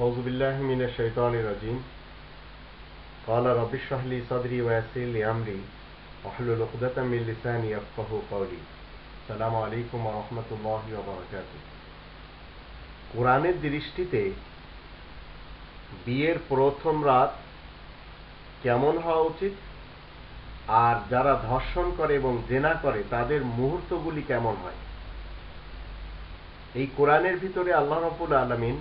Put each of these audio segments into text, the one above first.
أعوذ بالله من الشيطان الرجيم قال رب اشرح لي صدري ويسر لي أمري واحلل عقدة من لساني يفقه قولي السلام عليكم ورحمة الله وبركاته কোরআনের দৃষ্টিতে বিয়ের প্রথম রাত কেমন হওয়া উচিত আর যারা ধর্ষণ করে এবং জেনা করে তাদের মুহূর্তগুলি কেমন হয় এই কোরআনের ভিতরে আল্লাহ রব্বুল আলমিন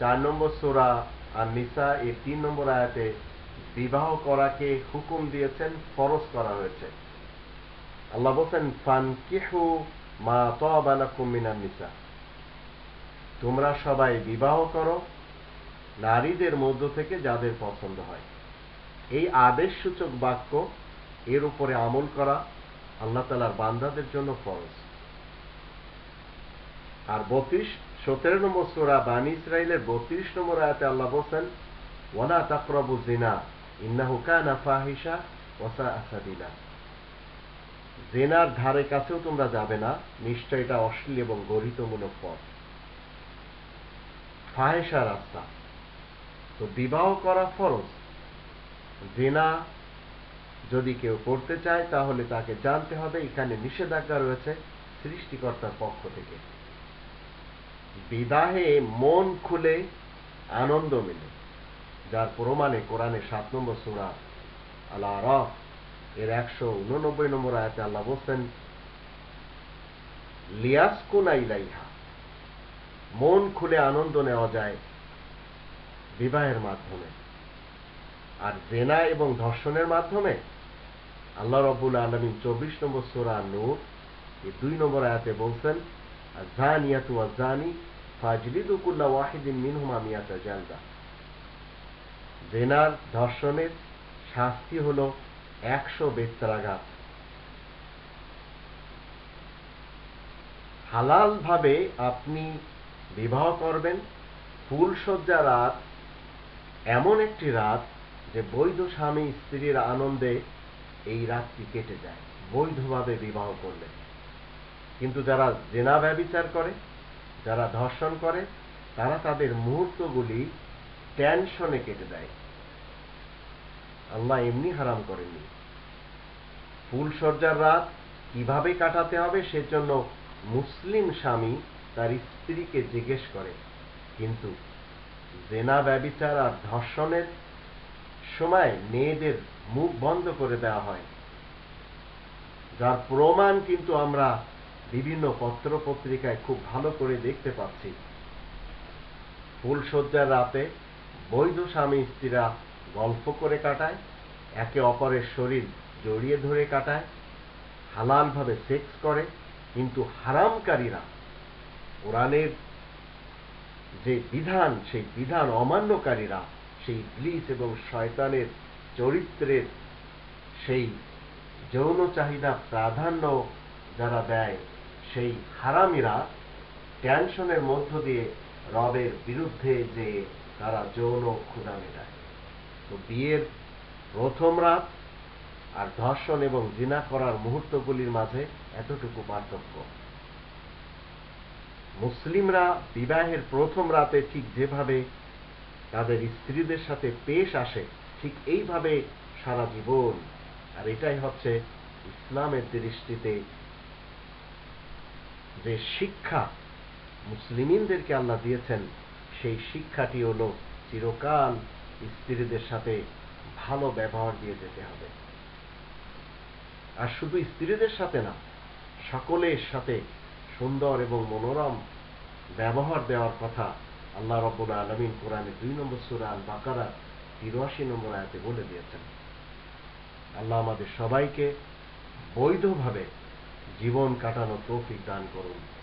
চার নম্বর সোরা আর নিসা এই তিন নম্বর আয়াতে বিবাহ করাকে হুকুম দিয়েছেন, ফরজ করা হয়েছে। আল্লাহ বলছেন ফান কিহু মা তালাকুম মিনান নিসা। তোমরা সবাই বিবাহ করো নারীদের মধ্য থেকে যাদের পছন্দ হয়। এই আদেশ সূচক বাক্য এর উপরে আমল করা আল্লাহ তালার বান্দাদের জন্য ফরজ। আর বত্রিশ, সতেরো নম্বর সোরা বানী ইসরায়েলের বত্রিশ নম্বর আয়াতে আল্লাহ বলছেন, ওয়ালা তাকরাবু জিনা ইন্নাহু কানা ফাহিশা ওয়াসা আসাদিলা জেনার ধারে কাছেও তোমরা যাবে না, নিশ্চয় এটা অশ্লীল এবং গরিতমূলক পথ। ফাহেসা রাস্তা। তো বিবাহ করা ফরজ। জেনা যদি কেউ করতে চায়, তাহলে তাকে জানতে হবে, এখানে নিষেধাজ্ঞা রয়েছে সৃষ্টিকর্তার পক্ষ থেকে। বিবাহে মন খুলে আনন্দ মেলে, যার প্রমাণে কোরআনে সাত নম্বর সুরা আল্লাহ রফ এর একশো উননব্বই নম্বর আয়াতে আল্লাহ বলছেন, লিয়াসকুনা ইলাইহা মন খুলে আনন্দ নেওয়া যায় বিবাহের মাধ্যমে। আর জেনা এবং ধর্ষণের মাধ্যমে আল্লাহ রব্বুল আলমিন চব্বিশ নম্বর সোরা নূর, এই দুই নম্বর আয়াতে বলছেন জানিয়াতু জানি ফাজলিদু কুল্লা ওয়াহিদিন মিনহুমা মিয়াতা জালদা জেনার ধর্ষণের শাস্তি হল একশো বেত্রাঘাত। হালাল ভাবে আপনি বিবাহ করবেন ফুলসজ্জা রাত, এমন একটি রাত যে বৈধ স্বামী স্ত্রীর আনন্দে এই রাতটি কেটে যায়। বৈধভাবে বিবাহ করলে কিন্তু যারা জেনা ব্যবিচার করে, যারা ধর্ষণ করে, তারা তাদের মুহূর্তগুলি টেনশনে কেটে দেয়। আল্লাহ এমনি হারাম করেননি। ফুলসজ্জার রাত কীভাবে কাটাতে হবে সেজন্য মুসলিম স্বামী তার স্ত্রীকে জিজ্ঞেস করে, কিন্তু জেনা ব্যবিচার আর ধর্ষণের সময় মেয়েদের মুখ বন্ধ করে দেওয়া হয়। যার প্রমাণ কিন্তু আমরা বিভিন্ন পত্র পত্রিকায় খুব ভালো করে দেখতে পাচ্ছি। ফুলসজ্জার রাতে বৈধ স্বামী স্ত্রীরা গল্প করে কাটায়, একে অপরের শরীর জড়িয়ে ধরে কাটায়, হালালভাবে সেক্স করে, কিন্তু হারামকারীরা কোরআনের যে বিধান, সেই বিধান অমান্যকারীরা, সেই ব্লিস এবং শয়তানের চরিত্রের সেই যৌন চাহিদা প্রাধান্য যারা দেয় সেই হারামিরা টেনশনের মধ্য দিয়ে রবের বিরুদ্ধে যে তারা যৌন ক্ষুধা মেটায়। তো বিয়ের প্রথম রাত আর ধর্ষণ এবং জিনা করার মুহূর্তগুলির মাঝে এতটুকু পার্থক্য। মুসলিমরা বিবাহের প্রথম রাতে ঠিক যেভাবে তাদের স্ত্রীদের সাথে পেশ আসে, ঠিক এইভাবে সারা জীবন। আর এটাই হচ্ছে ইসলামের দৃষ্টিতে যে শিক্ষা মুসলিমিনদেরকে আল্লাহ দিয়েছেন, সেই শিক্ষাটি হল চিরকাল স্ত্রীদের সাথে ভালো ব্যবহার দিয়ে যেতে হবে। আর শুধু স্ত্রীদের সাথে না, সকলের সাথে সুন্দর এবং মনোরম ব্যবহার দেওয়ার কথা আল্লাহ রব্বুল আলমিন কোরআনে দুই নম্বর সুরা আল বাকারা তিরাশি নম্বর আয়াতে বলে দিয়েছেন। আল্লাহ আমাদের সবাইকে বৈধভাবে জীবন কাটানো তৌফিক দান করুন।